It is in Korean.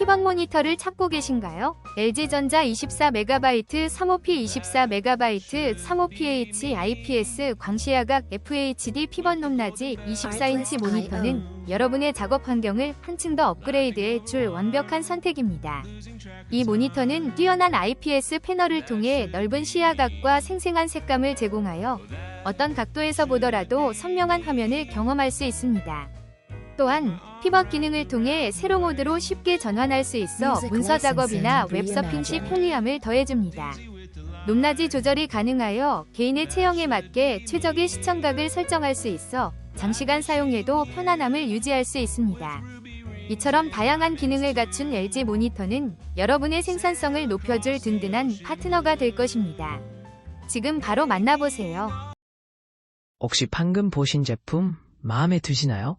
피벗 모니터를 찾고 계신가요? LG전자 24MB, 35P 24MB, 35PH IPS 광시야각 FHD 피벗 높낮이 24인치 모니터는 여러분의 작업 환경을 한층 더 업그레이드해 줄 완벽한 선택입니다. 이 모니터는 뛰어난 IPS 패널을 통해 넓은 시야각과 생생한 색감을 제공하여 어떤 각도에서 보더라도 선명한 화면을 경험할 수 있습니다. 또한 피벗 기능을 통해 세로 모드로 쉽게 전환할 수 있어 문서 작업이나 웹서핑 시 편리함을 더해줍니다. 높낮이 조절이 가능하여 개인의 체형에 맞게 최적의 시청각을 설정할 수 있어 장시간 사용해도 편안함을 유지할 수 있습니다. 이처럼 다양한 기능을 갖춘 LG 모니터는 여러분의 생산성을 높여줄 든든한 파트너가 될 것입니다. 지금 바로 만나보세요. 혹시 방금 보신 제품 마음에 드시나요?